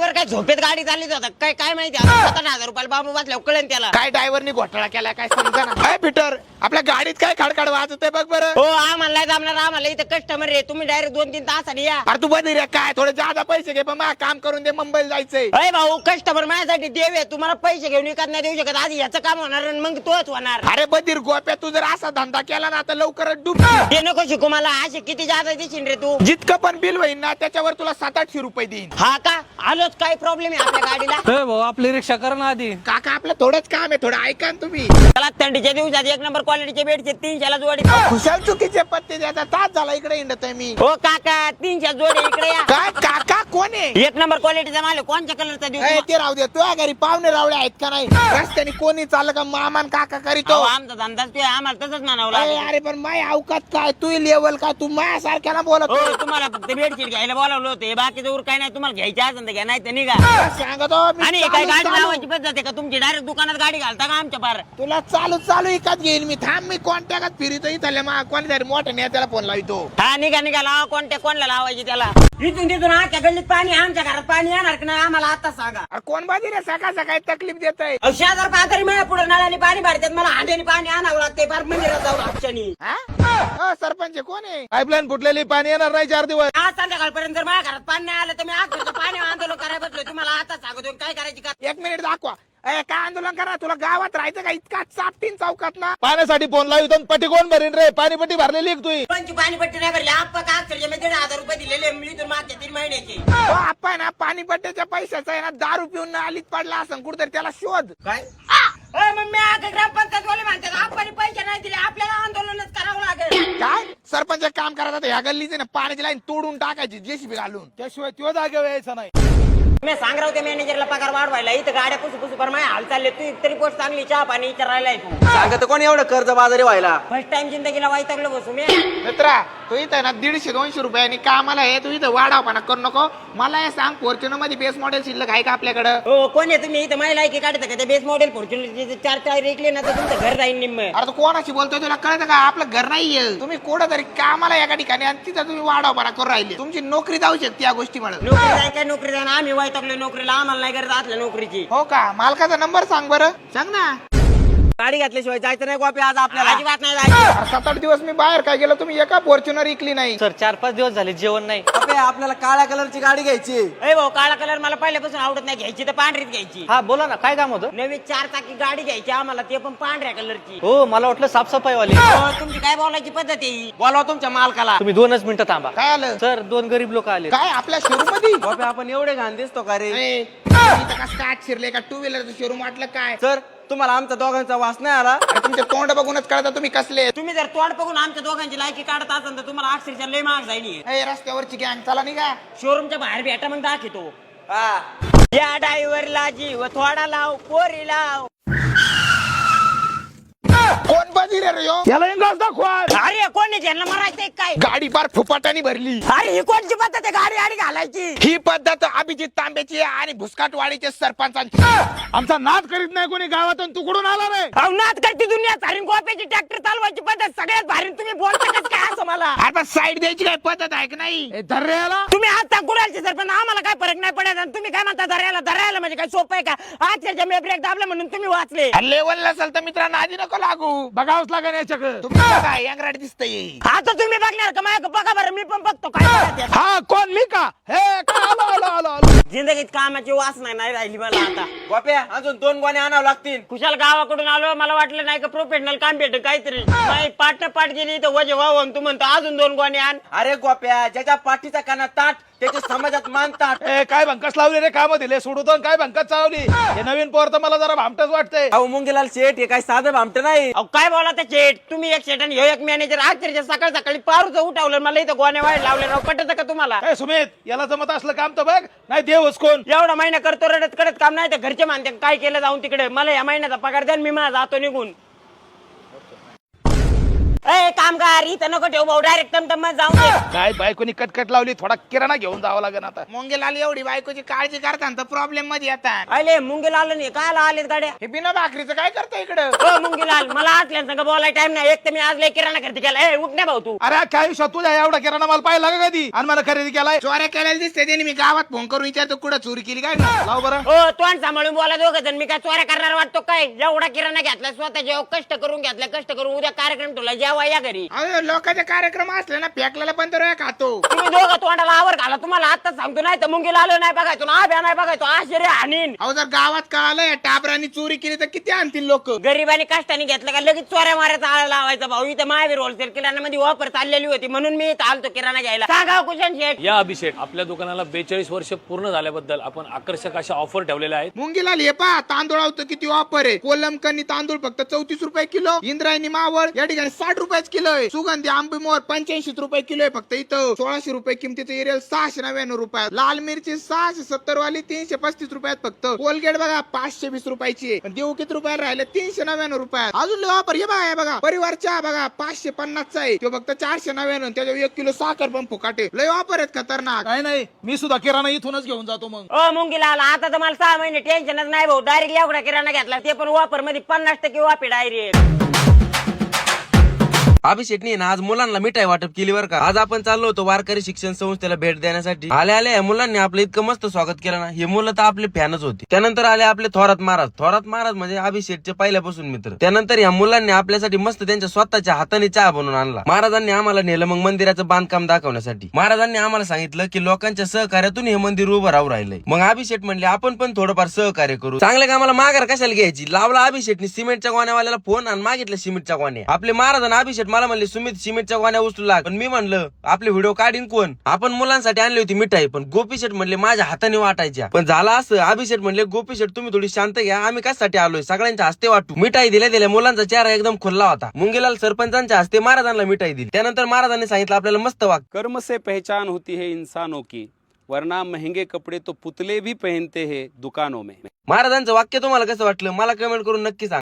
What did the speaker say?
Driver काय झोपेत गाडी चालली होता. काय काय माहिती? आता हजार रुपयाला बाबू बसल्यावर कळेल त्याला. काय ड्रायव्हरनी घोटाळा केला काय समजा ना. काय पीटर आपल्या गाडीत काय खडखड वाजत बघ बरं. हो आम्हाला जमणार आम्हाला इथं कस्टमर रे तुम्ही डायरेक्ट दोन तीन तासाने या. अरे तू बधी रे काय? थोडे जादा पैसे घे पण मला काम करून दे मुंबईला जायचंय. अरे भाऊ कस्टमर माझ्यासाठी देव आहे. तुम्हाला पैसे घेऊन विकत नाही देऊ शकत. आधी याचं काम होणार आणि मग तोच होणार. अरे बधीर गोप्या तू जर असा धंदा केला ना तर लवकरच डुब ते नको शिकू मला. असे किती जादा देशील रे तू? जितकं पण बिल होईल ना त्याच्यावर तुला सात आठशे रुपये देईन. हा का? आलोच काय प्रॉब्लेम आहे आपल्या गाडीला? ए भाऊ आपली रिक्षा कर ना आधी. काका आपलं थोडंच काम आहे थोडं ऐका ना तुम्ही. त्याला थंडीच्या दिवसात एक नंबर क्वालिटीचे बेडचे तीनशेला जोडी खुशाल चुकीचे पत्ते द्यायचा तास झाला इकडे हिंडत आहे मी हो काका तीनशे जोडी इकडे या. काय काका कोण आहे? एक नंबर क्वालिटीचा माल आहे. कोणत्या कलरचा देऊ ए? ते राहू दे तुझ्या घरी पाहुणे रावळे आहेत का नाही? रस्त्याने कोणी चाललं का मामान काका करीतो अहो, आमचा धंदाच ते आम्हाला तसंच म्हणावं अरे लागेल. अरे पण माय अवकात काय? तू लेवल काय? तू माया सारख्याला बोलत हो तुम्हाला फक्त बेडशीट घ्यायला बोलावलं होतं बाकीचं उर काय नाही तुम्हाला घ्यायचं असेल तर घ्या नाही तर निघा सांगतो मी आणि हे काय चालू- गाडी चालू. लावायची पद्धत आहे का? तुमची डायरेक्ट दुकानात गाडी घालता का आमच्या पार तुला चालू चालू इकत घेईन मी. थांब मी कॉन्टॅक्ट फिरितो इथल्या मा कोणीतरी मोठ्या नेत्याला फोन लावितो. हा निघा निघा लावा. कोणत्या कोणला लावायची त्याला? इथून तिथून आजच्या गल्लीत पाणी आमच्या घरात पाणी येणार की नाही आम्हाला आता सांगा. अरे कोण बाजी रे? सकाळ सकाळी तकलीफ देत आहे. अहो, शेजार पातळी माझ्या पुढे नळाने पाणी भरतात. मला हांड्याने पाणी आणावं लागते फार मंदिरात जाऊन अक्षणी सरपंच कोण आहे? पाईपलाईन फुटलेली पाणी येणार नाही चार दिवस. आज संध्याकाळपर्यंत जर माझ्या घरात पाणी नाही आलं तर मी आज पाणी आंदोलन करायला बसलोय तुम्हाला आता सांगतो काय करायची का? एक मिनिट दाखवा. ए काय आंदोलन करा? तुला गावात राहायचं का? इतका चापटीन चौकात ना? पाण्यासाठी फोन लावितो पटी कोण भरीन रे? पाणीपट्टी भरलेली आहे तुही पंची पाणी पट्टी नाही भरली? आपण का अक्षरशः मी दीड हजार रुपये दिलेले? मिळून मागच्या तीन महिन्याचे. तो आपण ना पाणी पट्ट्याच्या पैशाचा आहे ना दारू पिऊन ना आलीत पडला असं कुठतरी त्याला शोध. काय? मग मी आता ग्रामपंचायत वाले म्हणतात आपण पैसे नाही दिले आपल्याला आंदोलनच करावं लागेल. काय? सरपंच एक काम करायचं ह्या गल्लीचे ना पाण्याची लाईन तोडून टाकायची जेसीबी घालून. त्याशिवाय तो जागेवर यायचा नाही. मी सांग होते मॅनेजरला पगार वाढवायला इथं गाड्या पुसू पुसू कर माझ्या हाल चालले. तू तरी पोस्ट चांगली चहा पाणी विचारायला तू. सांगत कोण एवढं कर्ज बाजारी व्हायला? फर्स्ट टाइम जिंदगीला वाईटगलो बसू मी. मित्रा तू इथं ना दीडशे दोनशे रुपयांनी कामाला आहे तू इथं वाढावपणा करू नको. मला हे सांग फॉर्च्युनरमध्ये बेस मॉडेल शिल्लक आहे का आपल्याकडं? हो कोण आहे तुम्ही? इथं महिला की काढता का? ते बेस मॉडेल फॉर्च्युनर चार चार रेकले ना तर तुमचं घर जाईन निम्म. अरे तू कोणाशी बोलतोय? तुला कळतं का? आपलं घर नाहीये. तुम्ही कुठं तरी कामाला एका ठिकाणी आणि तिथं तुम्ही वाढावपणा करू राहिले. तुमची नोकरी जाऊ शकते या गोष्टीमुळे नोकरी जाय काय नोकरी जाय आम्ही वाईटगलो नोकरीला. आम्हाला नाही करत असल्या नोकरीची. हो का? मालकाचा नंबर सांग बरं. सांग ना. गाडी घातल्याशिवाय जायचं नाही गोपी आज आपल्याला. अजिबात नाही जायचं. अरे सात आठ दिवस मी बाहेर काय गेलो तुम्ही एका फॉर्च्युनर इकली नाही. सर चार पाच दिवस झाले जेवण नाही. गोपी, आपल्याला काळ्या कलरची गाडी घ्यायची. ए भाऊ काळा कलर मला पहिल्यापासून आवडत नाही. घ्यायची तर पांढरीच घ्यायची. हा बोला ना काय काम होतं? नवी चार चाकी गाडी घ्यायची आम्हाला ते पण पांढऱ्या कलरची. हो मला वाटलं साफसफाई वाली हो, तुमची काय बोलायची पद्धत आहे? ही? बोलाव तुमच्या मालकाला. तुम्ही दोनच मिनिटं थांबा. काय आलं? सर दोन गरीब लोक आले काय आपल्या शोरूममध्ये गोपी, आपण एवढे घाण दिसतो का रे? इथं कसं काय आत शिरले? का टू व्हीलरचं शोरूम वाटलं काय? सर तुम्हाला आमच्या दोघांचा वास नाही आला? अरे तुमचे तोंड बघूनच कळता तुम्ही कसले? आहेत. तुम्ही जर तोंड बघून आमच्या दोघांची लायकी काढत असाल तर तुम्हाला अक्षरशः लय महाग जाईल ही. ए, रस्त्यावरची गँग चला निघा. शोरूमच्या बाहेर भेटा मग दाखवतो. हा. या ड्रायव्हरला जीव थोडा लाव पोरी लाव. रे यो याला इंगास दाखवा अरे कोणी ज्यांना मारायचंय काय? गाडी फार फुपाटाने भरली. अरे ही कोणची पद्धत आहे? गाडी गाडी घालायची. ही पद्धत अभिजित तांब्याची आहे आणि भुसकाटवाडीचे सरपंचांची. आमचा नाद करीत नाही कोणी गावातून. तू कुठून आला रे. अवनाथ करती दुनिया सारी. गोप्याची ट्रॅक्टर चालवायची पद्धत सगळ्यात भारी. तुम्ही बोलता कसं काय असं मला? आता साईड द्यायची काय पद्धत आहे की नाही? ए, धर रे याला तुम्ही आता गुडालचे सर पण आम्हाला काय फरक नाही पडत. आणि तुम्ही काय म्हणता धरायला धरायला म्हणजे काय सोपं आहे का? आजच्या मी ब्रेक दाबला म्हणून तुम्ही वाचले. लेवल नसेल तर मित्रांना आधी नको लागू. बघावंच लागेल याच्याकडे. तुम्ही बघा यंगराट दिसतंय. आता तुम्ही बघणार का? माझ्या बघा बरं मी पण बघतो काय. हा कोण? मी का? हे आलो आलो आलो. जिंदगीत कामाची वास नाही नाही राहिली मला आता. गोप्या अजून दोन गोणे आणावं लागतील. कुशाल गावाकडून आलो मला वाटलं नाही का प्रोफेशनल काम भेट काहीतरी. नाही पाठ पाठ गेली तर वजे व्हावं तू म्हणतो अजून दोन गोणे आण. अरे गोप्या ज्याच्या पाठीचा काना ताट त्याच्या समाजात मान ताट. ए काय भंकस लावली रे काम दिले सोडतो काय भंकस चावली? हे नवीन पोर तर मला जरा भामटच वाटतंय. अहो मुंगीलाल शेठ हे काय साधं भामट नाही. अहो काय बोला त्या चेट तुम्ही एक शेट आणि ह्यो एक मॅनेजर अक्षरशः सकाळ सकाळी पारूच उठावलं मला इथं गोण्या वाढ लावले राव पटत का तुम्हाला? ए सुमित याला जमत असलं काम तर बघ. नाही देवच कोण एवढा महिना करतो रडत कडत काम नाही तर घरचे मानते काय केलं जाऊन तिकडे? मला या महिन्याचा पगार द्या आणि मी मला जातो निघून. ए कामगार इथं नको ठेवू भाऊ. डायरेक्ट टमटममध्ये जाऊन दे. काय बायकोनी कटकट लावली थोडा किराणा घेऊन जावं लागेल आता. मोंगेलाल एवढी बायकोची काळजी करतात तर प्रॉब्लेममध्ये येतात अले मुंगीला आलं नाही काय आलेत गाड्या. हे बिना भाकरीचं काय करता इकडं? हो मुंगीलाल मला आतल्या संग बोलाय टाइम नाही. एक तर मी आज लय किराणा खरेदी केला ए उठ ना भाऊ तू. अरे काय आयुष्यात तुझ्या एवढा किराणा मला पाहिला का कधी? आणि मला खरेदी केलाय. चोऱ्या केलेल्या दिसते त्यांनी मी गावात फोन करून विचारतो कुठं चोरी केली काय लाव बरं. हो तोंड सांभाळून बोला दोघ जण. मी काय चोऱ्या करणार वाटतो काय? एवढा किराणा घेतला स्वतः जेव्हा कष्ट करून घेतला कष्ट करून उद्या कार्यक्रम ठेवला जेव्हा या घरी. अरे लोकांचे कार्यक्रम असले ना फेकलेला पण तर खातो तुम्ही दोघं तोंडाला आवर घाला. तुम्हाला आता सांगतो नाही तर मुंगीला आलो नाही बघायचो ना आब्या नाही बघायचो आश्चर्य हानीन. अहो जर गावात कळालं या टाबरांनी चोरी केली तर किती आणतील लोक? गरिबांनी कष्टाने घेतलं का लगेच चोऱ्या मारायचा आळा लावायचा भाऊ. इथं महावीर होलसेल किराणामध्ये वापर चाललेली होती म्हणून मी इथं आलतो किराणा घ्यायला. सांगा हो कुशन शेठ. या अभिषेक आपल्या दुकानाला बेचाळीस वर्ष पूर्ण झाल्याबद्दल आपण आकर्षक अशा ऑफर ठेवलेल्या आहेत. मुंगीला हे पा तांदूळ आवतं किती वापर आहे. कोलम कणी तांदूळ फक्त चौतीस रुपये किलो इंद्रायणी मावळ या ठिकाणी साठ रुपयाच किलो आहे. सुगंधी आंबे मोर पंच्याऐंशी रुपये किलो आहे. फक्त इथं सोळाशे रुपये किमतीचं एरियल सहाशे नव्याण्णव रुपयात. लाल मिरची सहाशे सत्तर वाली तीनशे पस्तीस रुपयात फक्त. कोलगेट बघा पाचशे वीस रुपयाची देऊ किती रुपयाला राहिले? तीनशे नव्याण्णव रुपयात. अजून लय वापर. हे बघा हे बघा. परिवार चहा बघा पाचशे पन्नासचा आहे. तो फक्त चारशे नव्याण्णव त्याच्यावर एक किलो साखर पण फुकाटे. लय वापर आहेत खतरनाक. नाही नाही. मी सुद्धा किराणा इथूनच घेऊन जातो मग. ओ मुंगीला आला आता तर मला सहा महिने टेन्शनच नाही भाऊ. डायरेक्ट एवढा किराणा घेतला. ते पण वापरमध्ये पन्नास टक्के वापी डायरेक्ट अभिषेकनी ना आज मुलांना मिठाई वाटप केली बरं का. आज आपण चाललो होतो वारकरी शिक्षण संस्थेला भेट देण्यासाठी. आले आले या मुलांनी आपलं इतकं मस्त स्वागत केलं ना. हे मुलं तर आपले फॅनच होते. त्यानंतर आले आपले थोरात महाराज. थोरात महाराज म्हणजे अभिषेकचे पहिल्यापासून मित्र. त्यानंतर या मुलांनी आपल्यासाठी मस्त त्यांच्या स्वतःच्या हाताने चहा बनवून आणला. महाराजांनी आम्हाला नेलं मग मंदिराचं बांधकाम दाखवण्यासाठी. महाराजांनी आम्हाला सांगितलं की लोकांच्या सहकार्यातून हे मंदिर उभं राहू राहिलंय. मग अभिषेक म्हणले आपण पण थोडंफार सहकार्य करू. चांगल्या कामाला माघार कशाला घ्यायची? लावला अभिषेकने सिमेंटच्या गोण्यावाल्याला फोन आणि मागितलं सिमेंटच्या गोण्या. आपले महाराज अभिषेक मला म्हणले सुमित सिमेंटच्या गोण्या उचलू लाग. पण मी म्हणलं आपले व्हिडिओ काढीन कोण? आपण मुलांसाठी आणली होती मिठाई पण गोपी शेठ म्हणले माझ्या हाताने वाटायच्या. पण झालं असं. अभिषेक म्हणले गोपी शेठ तुम्ही थोडी शांत घ्या. आम्ही कशासाठी आलोय? सगळ्यांच्या हस्ते वाटू. मिठाई दिल्या दिल्या मुलांचा चेहरा एकदम खुल्ला होता. मुंगेलाल सरपंचांच्या हस्ते महाराजांना मिठाई दिली. त्यानंतर महाराजांनी सांगितलं आपल्याला मस्त वाग. कर्म से पहचान होती है इंसानों की वरना महंगे कपड़े तो पुतले भी पहनते हैं दुकानों में. महाराजांचं वाक्य तुम्हाला कसं वाटलं? मला कमेंट करून नक्की सांग.